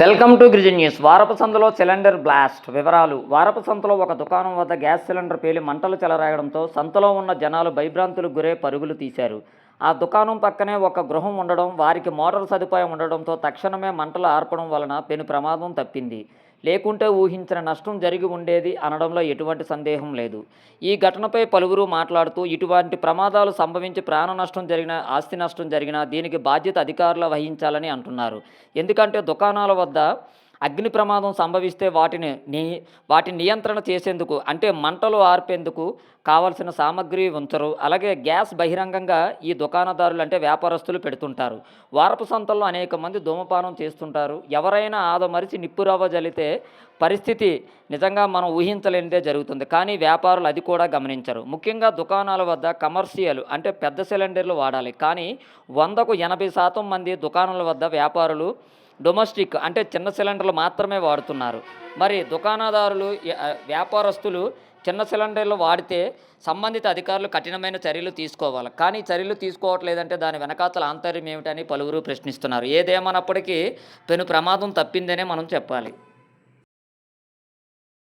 Welcome to గిరిజన్ news. వారపు సంతలో cylinder blast. వివరాలు. వారపు సంతలో ఒక దుకాణం వద్ద గ్యాస్ సిలిండర్ పేలి మంటలు చెలరేగడంతో సంతలో ఉన్న జనాలు భయభ్రాంతులకు గురై పరుగులు తీశారు. ఆ దుకాణం పక్కనే ఒక గృహం ఉండడం వారికి మోటార్ సదుపాయం ఉండడంతో తక్షణమే మంటలు ఆర్పడం వలన పెను ప్రమాదం తప్పింది. లేకుంటే ఊహించిన నష్టం జరిగి ఉండేది అనడంలో ఎటువంటి సందేహం లేదు. ఈ ఘటనపై పలువురు మాట్లాడుతూ ఇటువంటి ప్రమాదాలు సంభవించి ప్రాణ నష్టం జరిగిన ఆస్తి నష్టం జరిగినా దీనికి బాధ్యత అధికారులు వహించాలని అంటున్నారు. ఎందుకంటే దుకాణాల వద్ద అగ్ని ప్రమాదం సంభవిస్తే వాటిని ని వాటి నియంత్రణ చేసేందుకు అంటే మంటలు ఆర్పేందుకు కావలసిన సామగ్రి ఉంచరు. అలాగే గ్యాస్ బహిరంగంగా ఈ దుకాణదారులు అంటే వ్యాపారస్తులు పెడుతుంటారు. వారపు సంతల్లో అనేక మంది ధూమపానం చేస్తుంటారు. ఎవరైనా ఆదమరిచి నిప్పురవ్వ జలితే పరిస్థితి నిజంగా మనం ఊహించలేనిదే జరుగుతుంది. కానీ వ్యాపారులు అది కూడా గమనించరు. ముఖ్యంగా దుకాణాల వద్ద కమర్షియల్ అంటే పెద్ద సిలిండర్లు వాడాలి. కానీ వందకు ఎనభై శాతం మంది దుకాణాల వద్ద వ్యాపారులు డొమెస్టిక్ అంటే చిన్న సిలిండర్లు మాత్రమే వాడుతున్నారు. మరి దుకాణదారులు వ్యాపారస్తులు చిన్న సిలిండర్లు వాడితే సంబంధిత అధికారులు కఠినమైన చర్యలు తీసుకోవాలి. కానీ చర్యలు తీసుకోవట్లేదంటే దాని వెనకాతల ఆంతర్యం ఏమిటని పలువురు ప్రశ్నిస్తున్నారు. ఏదేమన్నప్పటికీ పెను ప్రమాదం తప్పిందనే మనం చెప్పాలి.